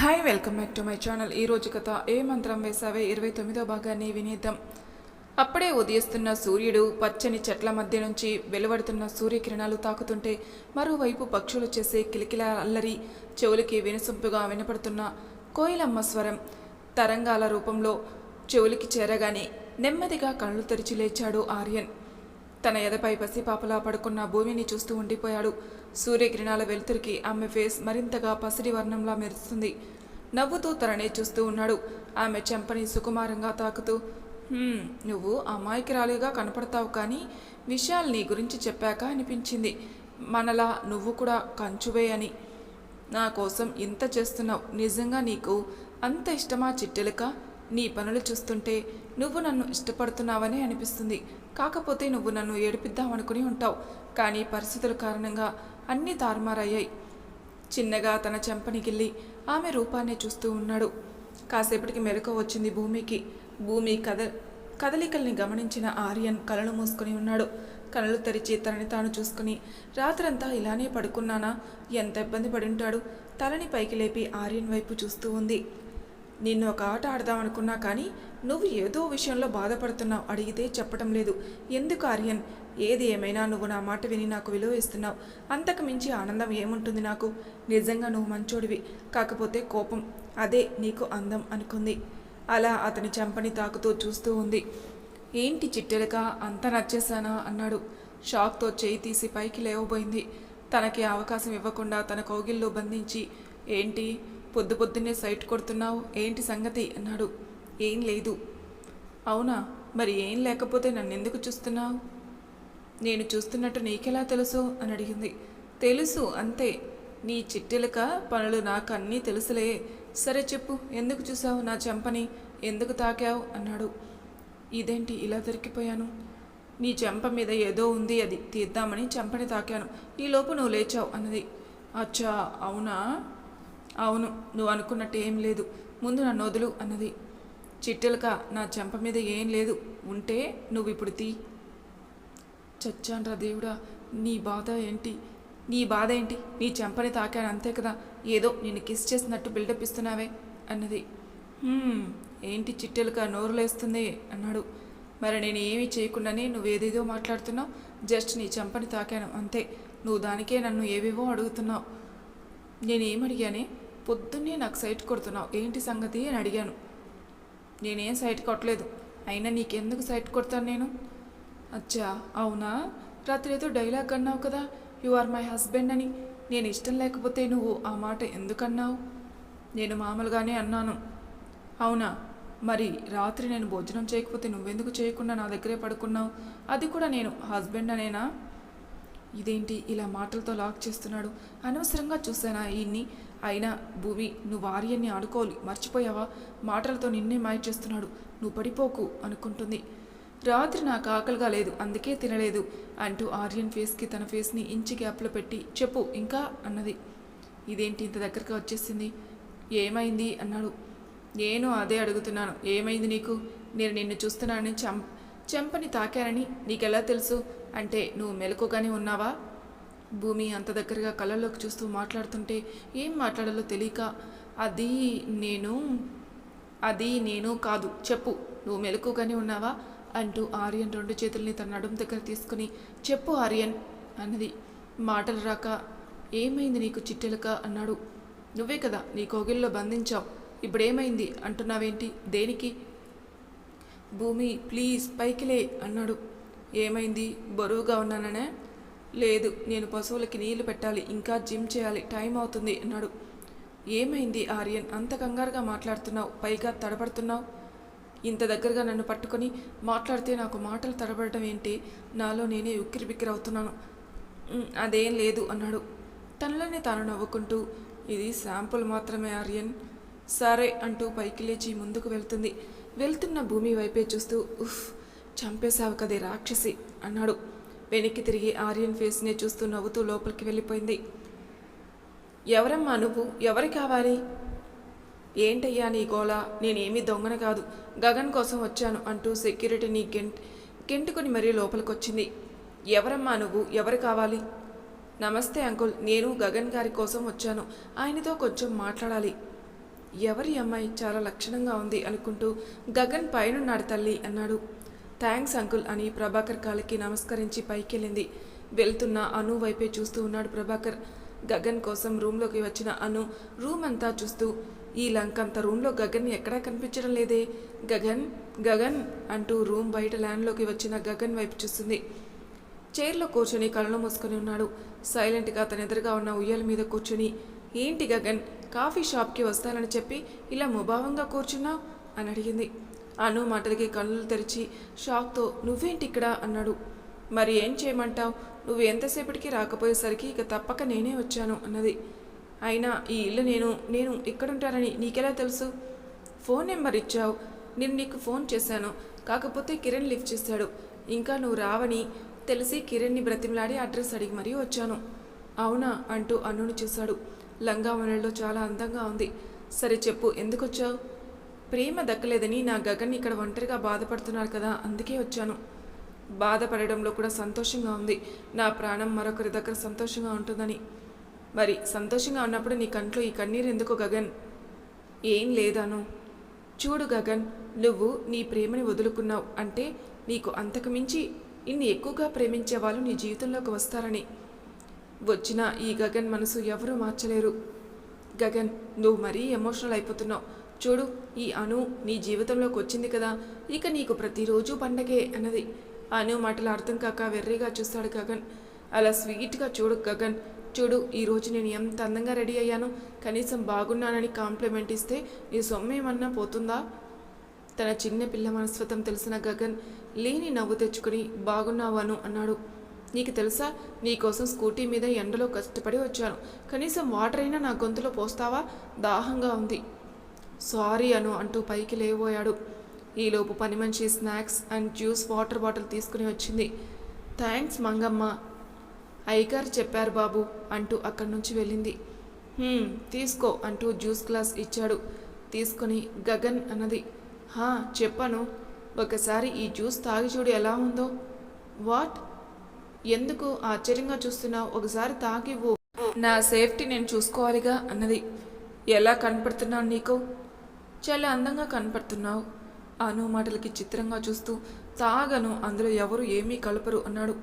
Hi welcome back to my channel ఈ రోజు కథ ఏ మంత్రం వేసావే ఇరవై తొమ్మిదో భాగాన్ని వినేద్దాం. అప్పుడే ఉదయిస్తున్న సూర్యుడు పచ్చని చెట్ల మధ్య నుంచి వెలువడుతున్న సూర్యకిరణాలు తాకుతుంటే మరోవైపు పక్షులు చేసే కిలకిల అల్లరి చెవులకి వినసొంపుగా వినపడుతున్న కోయిలమ్మ స్వరం తరంగాల రూపంలో చెవులకి చేరగానే నెమ్మదిగా కళ్ళు తెరిచి లేచాడు ఆర్యన్. తన ఎదపై పసిపాపలా పడుకున్న భూమిని చూస్తూ ఉండిపోయాడు. సూర్యకిరణాల వెలుతురికి ఆమె ఫేస్ మరింతగా పసిడి వర్ణంలా మెరుస్తుంది. నవ్వుతూ తననే చూస్తూ ఉన్నాడు. ఆమె చెంపని సుకుమారంగా తాకుతూ నువ్వు అమాయకురాలిగా కనపడతావు కానీ విషయాలు నీ గురించి చెప్పాక అనిపించింది. మనలా నువ్వు కూడా కంచువే అని. నా కోసం ఇంత చేస్తున్నావు. నిజంగా నీకు అంత ఇష్టమా చిట్టెలక? నీ పనులు చూస్తుంటే నువ్వు నన్ను ఇష్టపడుతున్నావనే అనిపిస్తుంది. కాకపోతే నువ్వు నన్ను ఏడిపిద్దామనుకుని ఉంటావు. కానీ పరిస్థితుల కారణంగా అన్నీ తారుమారయ్యాయి. చిన్నగా తన చెంపని గిల్లి ఆమె రూపాన్ని చూస్తూ ఉన్నాడు. కాసేపటికి మెలకు వచ్చింది భూమికి. భూమి కద కదలికల్ని గమనించిన ఆర్యన్ కళ్ళు మూసుకుని ఉన్నాడు. కళ్ళు తెరిచి తనని తాను చూసుకుని రాత్రంతా ఇలానే పడుకున్నానా? ఎంత ఇబ్బంది పడింటాడు? తలని పైకి లేపి ఆర్యన్ వైపు చూస్తూ ఉంది. నిన్ను ఒక ఆట ఆడదాం అనుకున్నా కానీ నువ్వు ఏదో విషయంలో బాధపడుతున్నావు అడిగితే చెప్పటం లేదు. ఎందుకు ఆర్యన్? ఏది ఏమైనా నువ్వు నా మాట విని నాకు విలువ ఇస్తున్నావు. అంతకు మించి ఆనందం ఏముంటుంది నాకు? నిజంగా నువ్వు మంచోడివి. కాకపోతే కోపం. అదే నీకు అందం అనుకుంది. అలా అతని చెంపని తాకుతూ చూస్తూ ఉంది. ఏంటి చిట్టెలక? అంత నచ్చేసానా అన్నాడు. షాక్తో చేయి తీసి పైకి లేవబోయింది. తనకి అవకాశం ఇవ్వకుండా తన కౌగిల్లో బంధించి ఏంటి? పొద్దు పొద్దున్నే సైట్ కొడుతున్నావు? ఏంటి సంగతి? అన్నాడు. ఏం లేదు. అవునా? మరి ఏం లేకపోతే నన్ను ఎందుకు చూస్తున్నావు? నేను చూస్తున్నట్టు నీకెలా తెలుసు? అని అడిగింది. తెలుసు అంతే. నీ చిట్టెలక పనులు నాకు అన్నీ తెలుసులే. సరే చెప్పు ఎందుకు చూసావు నా చెంపని? ఎందుకు తాకావు? అన్నాడు. ఇదేంటి ఇలా దొరికిపోయాను? నీ చెంప మీద ఏదో ఉంది అది. తీద్దామని చెంపని తాకాను. ఈలోపు నువ్వు లేచావు అన్నది. అచ్చా అవునా? అవును నువ్వు అనుకున్నట్టు ఏం లేదు. ముందు నన్ను వదులు అన్నది. చిట్టెలక నా చెంప మీద ఏం లేదు. ఉంటే నువ్వు ఇప్పుడు తీ. చచ్చాన్రా దేవుడా నీ బాధ ఏంటి? నీ బాధ ఏంటి? నీ చెంపని తాకాను అంతే కదా. ఏదో నిన్ను కిస్ చేసినట్టు బిల్డప్ ఇస్తున్నావే అన్నది. ఏంటి చిట్టెలుక నోరులేస్తుంది అన్నాడు. మరి నేను ఏమీ చేయకుండానే నువ్వు ఏదేదో మాట్లాడుతున్నావు. జస్ట్ నీ చెంపని తాకాను అంతే. నువ్వు దానికే నన్ను ఏవేవో అడుగుతున్నావు. నేనేమడిగానే పొద్దున్నే నాకు సైట్ కొడుతున్నావు. ఏంటి సంగతి అని అడిగాను. నేనేం సైట్ కొట్టలేదు. అయినా నీకెందుకు సైట్ కొడతాను నేను? అచ్చా అవునా? రాత్రి ఏదో డైలాగ్ అన్నావు కదా యు ఆర్ మై హస్బెండ్ అని. నేను ఇష్టం లేకపోతే నువ్వు ఆ మాట ఎందుకన్నావు? నేను మామూలుగానే అన్నాను. అవునా? మరి రాత్రి నేను భోజనం చేయకపోతే నువ్వెందుకు చేయకుండా నా దగ్గరే పడుకున్నావు? అది కూడా నేను హస్బెండ్ అనేనా? ఇదేంటి ఇలా మాటలతో లాక్ చేస్తున్నాడు? అనవసరంగా చూసానా ఈయన్ని? అయినా భూమి నువ్వు ఆర్యన్ని ఆడుకోవాలి. మర్చిపోయావా? మాటలతో నిన్నే మాయ చేస్తున్నాడు. నువ్వు పడిపోకు అనుకుంటుంది. రాత్రి నాకు ఆకలిగా లేదు అందుకే తినలేదు అంటూ ఆర్యన్ ఫేస్కి తన ఫేస్ని ఇంచి గ్యాప్లో పెట్టి చెప్పు ఇంకా? అన్నది. ఇదేంటి ఇంత దగ్గరగా వచ్చేసింది? ఏమైంది? అన్నాడు. నేను అదే అడుగుతున్నాను. ఏమైంది నీకు? నేను నిన్ను చూస్తున్నానని చెం చెంపని తాకానని నీకెలా తెలుసు? అంటే నువ్వు మెలకుగానే ఉన్నావా? భూమి అంత దగ్గరగా కళ్ళలోకి చూస్తూ మాట్లాడుతుంటే ఏం మాట్లాడాలో తెలియక అది నేను అది నేను కాదు చెప్పు నువ్వు మెలకుగానే ఉన్నావా? అంటూ ఆర్యన్ రెండు చేతుల్ని తన నడుం దగ్గర తీసుకుని చెప్పు ఆర్యన్ అన్నది. మాటలు రాక ఏమైంది నీకు చిట్టెలక? అన్నాడు. నువ్వే కదా నీ కోగిల్లో బంధించావు. ఇప్పుడేమైంది? అంటున్నావేంటి? దేనికి? భూమి ప్లీజ్ పైకిలే అన్నాడు. ఏమైంది? బరువుగా ఉన్నాననే? లేదు నేను పశువులకి నీళ్ళు పెట్టాలి ఇంకా జిమ్ చేయాలి టైం అవుతుంది అన్నాడు. ఏమైంది ఆర్యన్? అంత కంగారుగా మాట్లాడుతున్నావు పైగా తడబడుతున్నావు? ఇంత దగ్గరగా నన్ను పట్టుకొని మాట్లాడితే నాకు మాటలు తడబడటం ఏంటి? నాలో నేనే ఉక్కిరి బిక్కిరి అవుతున్నాను. అదేం లేదు అన్నాడు. తనలోనే తాను నవ్వుకుంటూ ఇది శాంపుల్ మాత్రమే ఆర్యన్. సరే అంటూ పైకి లేచి ముందుకు వెళ్తుంది. వెళ్తున్న భూమి వైపే చూస్తూ ఉఫ్ చంపేశావు కదే రాక్షసి అన్నాడు. వెనక్కి తిరిగి ఆర్యన్ ఫేస్ని చూస్తూ నవ్వుతూ లోపలికి వెళ్ళిపోయింది. ఎవరమ్మా నువ్వు? ఎవరు కావాలి? ఏంటయ్యా నీ గోళ నేనేమీ దొంగన కాదు. గగన్ కోసం వచ్చాను అంటూ సెక్యూరిటీని గెంట్ గెంటుకుని మరీ లోపలికొచ్చింది. ఎవరమ్మా నువ్వు? ఎవరు కావాలి? నమస్తే అంకుల్ నేను గగన్ గారి కోసం వచ్చాను. ఆయనతో కొంచెం మాట్లాడాలి. ఎవరి అమ్మాయి చాలా లక్షణంగా ఉంది అనుకుంటూ గగన్ పైనున్నాడు తల్లి అన్నాడు. థ్యాంక్స్ అంకుల్ అని ప్రభాకర్ కాలికి నమస్కరించి పైకెళ్ళింది. వెళ్తున్న అను వైపే చూస్తూ ఉన్నాడు ప్రభాకర్. గగన్ కోసం రూమ్లోకి వచ్చిన అను రూమ్ అంతా చూస్తూ ఈ లంకంత రూమ్లో గగన్ ఎక్కడా కనిపించడం లేదే? గగన్ గగన్ అంటూ రూమ్ బయట ల్యాండ్లోకి వచ్చిన గగన్ వైపు చూస్తుంది. చైర్లో కూర్చొని కళ్ళు మూసుకొని ఉన్నాడు. సైలెంట్గా తన ఎదురుగా ఉన్న ఉయ్యాల మీద కూర్చుని ఏంటి గగన్ కాఫీ షాప్కి వస్తానని చెప్పి ఇలా ముభావంగా కూర్చున్నావు? అని అడిగింది. అను మాటలకి కళ్ళు తెరిచి షాక్తో నువ్వేంటి ఇక్కడ? అన్నాడు. మరి ఏం చేయమంటావు? నువ్వు ఎంతసేపటికి రాకపోయేసరికి ఇక తప్పక నేనే వచ్చాను అన్నది. అయినా ఈ ఇల్లు నేను నేను ఇక్కడుంటానని నీకెలా తెలుసు? ఫోన్ నెంబర్ ఇచ్చావు. నేను నీకు ఫోన్ చేశాను. కాకపోతే కిరణ్ లిఫ్ట్ చేశాడు. ఇంకా నువ్వు రావని తెలిసి కిరణ్ని బ్రతిమలాడి అడ్రస్ అడిగి మరీ వచ్చాను. అవునా? అంటూ అన్నుని చూశాడు. లంగావనలో చాలా అందంగా ఉంది. సరే చెప్పు ఎందుకు వచ్చావు ప్రేమ దక్కలేదని నా గగన్ ఇక్కడ ఒంటరిగా బాధపడుతున్నారు కదా అందుకే వచ్చాను. బాధపడడంలో కూడా సంతోషంగా ఉంది. నా ప్రాణం మరొకరి దగ్గర సంతోషంగా ఉంటుందని. మరి సంతోషంగా ఉన్నప్పుడు నీ కంట్లో ఈ కన్నీరు ఎందుకు గగన్? ఏం లేదాను. చూడు గగన్ నువ్వు నీ ప్రేమని వదులుకున్నావు అంటే నీకు అంతకుమించి ఇన్ని ఎక్కువగా ప్రేమించే వాళ్ళు నీ జీవితంలోకి వస్తారని. వచ్చిన ఈ గగన్ మనసు ఎవరూ మార్చలేరు. గగన్ నువ్వు మరీ ఎమోషనల్ అయిపోతున్నావు. చూడు ఈ అను నీ జీవితంలోకి వచ్చింది కదా ఇక నీకు ప్రతిరోజు పండగే అన్నది. అను మాటలు అర్థం కాక వెర్రిగా చూస్తాడు గగన్. అలా స్వీట్గా చూడు గగన్. చూడు ఈరోజు నేను ఎంత అందంగా రెడీ అయ్యాను. కనీసం బాగున్నానని కాంప్లిమెంట్ ఇస్తే నీ సొమ్మేమన్నా పోతుందా? తన చిన్న పిల్ల మనస్తత్వం తెలిసిన గగన్ లేని నవ్వు తెచ్చుకుని బాగున్నావాను అన్నాడు. నీకు తెలుసా నీకోసం స్కూటీ మీద ఎండలో కష్టపడి వచ్చాను. కనీసం వాటర్ అయినా నా గొంతులో పోస్తావా? దాహంగా ఉంది. సారీ అను అంటూ పైకి లేవబోయాడు ఈలోపు పని మనిషి snacks and juice water bottle తీసుకుని వచ్చింది. థ్యాంక్స్ మంగమ్మ. అయ్యగారు చెప్పారు బాబు అంటూ అక్కడి నుంచి వెళ్ళింది. తీసుకో అంటూ జ్యూస్ గ్లాస్ ఇచ్చాడు. తీసుకొని గగన్ అన్నది. హా చెప్పాను. ఒకసారి ఈ జ్యూస్ తాగి చూడు ఎలా ఉందో. వాట్? ఎందుకు ఆశ్చర్యంగా చూస్తున్నావు? ఒకసారి తాగివ్వు. నా సేఫ్టీ నేను చూసుకోవాలిగా అన్నది. ఎలా కనపడుతున్నావు నీకు? చాలా అందంగా కనపడుతున్నావు. అను మాటలకి చిత్రంగా చూస్తూ తాగను అందులో ఎవరు ఏమీ కలపరు అన్నాడు.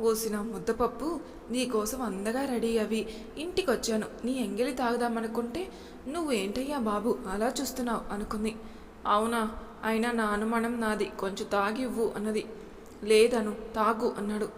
ఓసిన ముద్దపప్పు నీకోసం అందగా రెడీ అవి. ఇంటికి వచ్చాను నీ ఎంగిలి తాగుదామనుకుంటే నువ్వు ఏంటయ్యా బాబు అలా చూస్తున్నావు అనుకుంది. అవునా అయినా నా అనుమానం నాది కొంచెం తాగివ్వు అన్నది. లేదను తాగు అన్నాడు.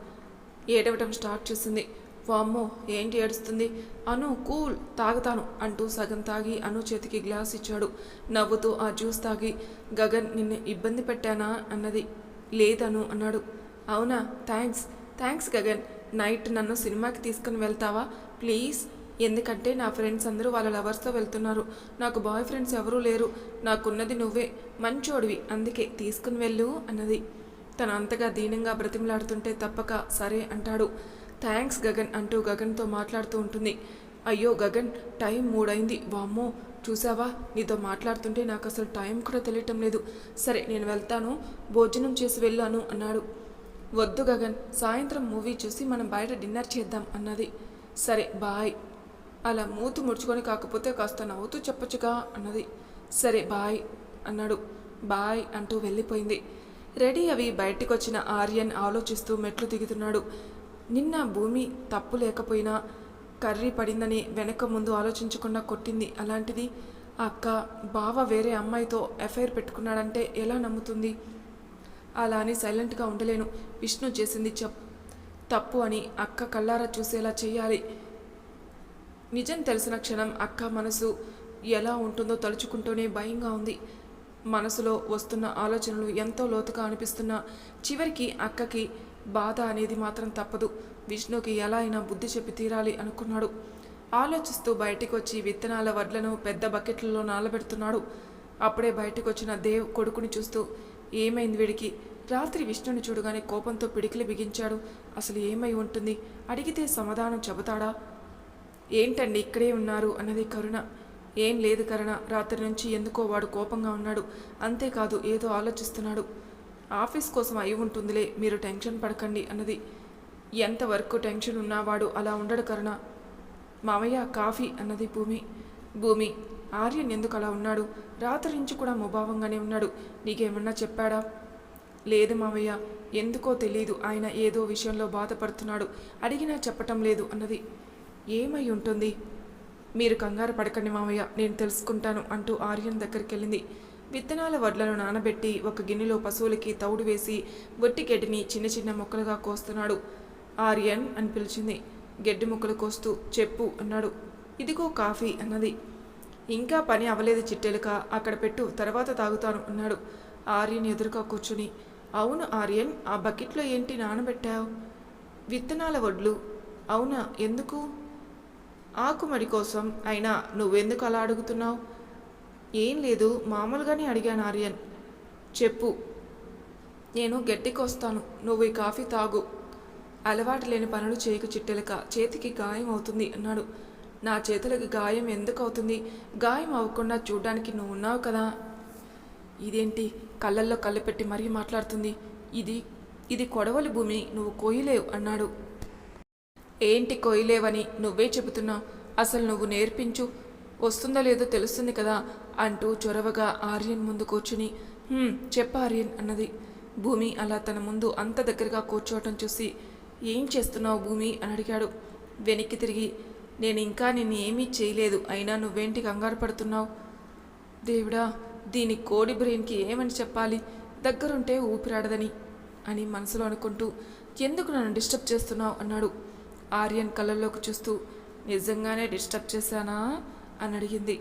ఏడవటం స్టార్ట్ చేసింది. వామ్మో ఏంటి ఏడుస్తుంది? అను కూల్ తాగుతాను అంటూ సగం తాగి అను చేతికి గ్లాస్ ఇచ్చాడు. నవ్వుతూ ఆ జ్యూస్ తాగి గగన్ నిన్ను ఇబ్బంది పెట్టానా? అన్నది. లేదను అన్నాడు. అవునా? థ్యాంక్స్. థ్యాంక్స్ గగన్. నైట్ నన్ను సినిమాకి తీసుకుని వెళ్తావా? ప్లీజ్. ఎందుకంటే నా ఫ్రెండ్స్ అందరూ వాళ్ళ లవర్స్తో వెళ్తున్నారు. నాకు బాయ్ ఫ్రెండ్స్ ఎవరూ లేరు. నాకున్నది నువ్వే. మంచోడివి. అందుకే తీసుకుని వెళ్ళు అన్నది. తను అంతగా దీనంగా బ్రతిమలాడుతుంటే తప్పక సరే అంటాడు. థ్యాంక్స్ గగన్ అంటూ గగన్తో మాట్లాడుతూ ఉంటుంది. అయ్యో గగన్ టైం మూడైంది. వామ్మో చూసావా? నీతో మాట్లాడుతుంటే నాకు అసలు టైం కూడా తెలియటం లేదు. సరే నేను వెళ్తాను. భోజనం చేసి వెళ్ళాను అన్నాడు. వద్దు గగన్ సాయంత్రం మూవీ చూసి మనం బయట డిన్నర్ చేద్దాం అన్నది. సరే బాయ్. అలా మూతు ముడుచుకొని కాకపోతే కాస్త నవ్వుతూ చెప్పొచ్చుగా అన్నది. సరే బాయ్ అన్నాడు. బాయ్ అంటూ వెళ్ళిపోయింది. రెడీ అవి బయటికి వచ్చిన ఆర్యన్ ఆలోచిస్తూ మెట్లు దిగుతున్నాడు. నిన్న భూమి తప్పు లేకపోయినా కర్రీ పడిందని వెనక ముందు ఆలోచించకుండా కొట్టింది. అలాంటిది అక్క బావ వేరే అమ్మాయితో ఎఫ్ఐఆర్ పెట్టుకున్నాడంటే ఎలా నమ్ముతుంది? అలా అని సైలెంట్గా ఉండలేను. విష్ణు చేసింది చెప్ తప్పు అని అక్క కళ్ళారా చూసేలా చేయాలి నిజం తెలిసిన క్షణం అక్క మనసు ఎలా ఉంటుందో తలుచుకుంటూనే భయంగా ఉంది. మనసులో వస్తున్న ఆలోచనలు ఎంతో లోతుగా అనిపిస్తున్నా చివరికి అక్కకి బాధ అనేది మాత్రం తప్పదు. విష్ణుకి ఎలా అయినా బుద్ధి చెప్పి తీరాలి అనుకున్నాడు. ఆలోచిస్తూ బయటికి వచ్చి విత్తనాల వడ్లను పెద్ద బకెట్లలో నాలబెడుతున్నాడు అప్పుడే బయటకు వచ్చిన దేవ్ కొడుకుని చూస్తూ ఏమైంది వీడికి? రాత్రి విష్ణుని చూడగానే కోపంతో పిడికిలి బిగించాడు. అసలు ఏమై ఉంటుంది? అడిగితే సమాధానం చెబుతాడా? ఏంటండి ఇక్కడే ఉన్నారు అన్నది కరుణ. ఏం లేదు కరుణ. రాత్రి నుంచి ఎందుకో వాడు కోపంగా ఉన్నాడు. అంతేకాదు ఏదో ఆలోచిస్తున్నాడు. ఆఫీస్ కోసం అయి ఉంటుందిలే మీరు టెన్షన్ పడకండి అన్నది. ఎంతవరకు టెన్షన్ ఉన్నవాడు అలా ఉండడు కరుణ. మామయ్య కాఫీ అన్నది భూమి. భూమి ఆర్యన్ ఎందుకు అలా ఉన్నాడు? రాత్రి నుంచి కూడా ముభావంగానే ఉన్నాడు. నీకేమన్నా చెప్పాడా? లేదు మావయ్య ఎందుకో తెలీదు. ఆయన ఏదో విషయంలో బాధపడుతున్నాడు. అడిగినా చెప్పటం లేదు అన్నది. ఏమై ఉంటుంది? మీరు కంగారు పడకండి మావయ్య నేను తెలుసుకుంటాను అంటూ ఆర్యన్ దగ్గరికి వెళ్ళింది విత్తనాల వడ్లను నానబెట్టి ఒక గిన్నెలో పశువులకి తౌడు వేసి బొట్టి గడ్డిని చిన్న చిన్న ముక్కలుగా కోస్తున్నాడు. ఆర్యన్ అని పిలిచింది. గడ్డి ముక్కలు కోస్తూ చెప్పు అన్నాడు. ఇదిగో కాఫీ అన్నది. ఇంకా పని అవలేదు చిట్టెలుక. అక్కడ పెట్టు తర్వాత తాగుతాను అన్నాడు. ఆర్యన్ ఎదురుగా కూర్చుని అవును ఆర్యన్ ఆ బకెట్లో ఏంటి నానబెట్టావు? విత్తనాల వడ్లు? అవునా ఎందుకు? ఆకుమడి కోసం అయినా నువ్వెందుకు అలా అడుగుతున్నావు? ఏం లేదు మామూలుగానే అడిగాను ఆర్యన్. చెప్పు. నేను గట్టికొస్తాను. నువ్వు ఈ కాఫీ తాగు. అలవాటు లేని పనులు చేయకు చిట్టెలక. చేతికి గాయం అవుతుంది అన్నాడు. నా చేతులకి గాయం ఎందుకు అవుతుంది గాయం అవ్వకుండా చూడడానికి నువ్వు ఉన్నావు కదా? ఇదేంటి? కళ్ళల్లో కళ్ళు పెట్టి మరీ మాట్లాడుతుంది. ఇది ఇది కొడవలి భూమి. నువ్వు కోయలేవు అన్నాడు. ఏంటి కొయ్యలేవని నువ్వే చెబుతున్నావు అసలు నువ్వు నేర్పించు. వస్తుందో లేదో తెలుస్తుంది కదా. అంటూ చొరవగా ఆర్యన్ ముందు కూర్చుని చెప్ప ఆర్యన్ అన్నది. భూమి అలా తన ముందు అంత దగ్గరగా కూర్చోవటం చూసి ఏం చేస్తున్నావు భూమి? అని అడిగాడు. వెనక్కి తిరిగి నేను ఇంకా నిన్ను ఏమీ చేయలేదు. అయినా నువ్వేంటి కంగారు పడుతున్నావు? దేవుడా దీని కోడి బ్రెయిన్కి ఏమని చెప్పాలి? దగ్గరుంటే ఊపిరాడదని అని మనసులో అనుకుంటూ ఎందుకు నన్ను డిస్టర్బ్ చేస్తున్నావు? అన్నాడు. ఆర్యన్ కళ్ళల్లోకి చూస్తూ నిజంగానే డిస్టర్బ్ చేశానా? అని అడిగింది.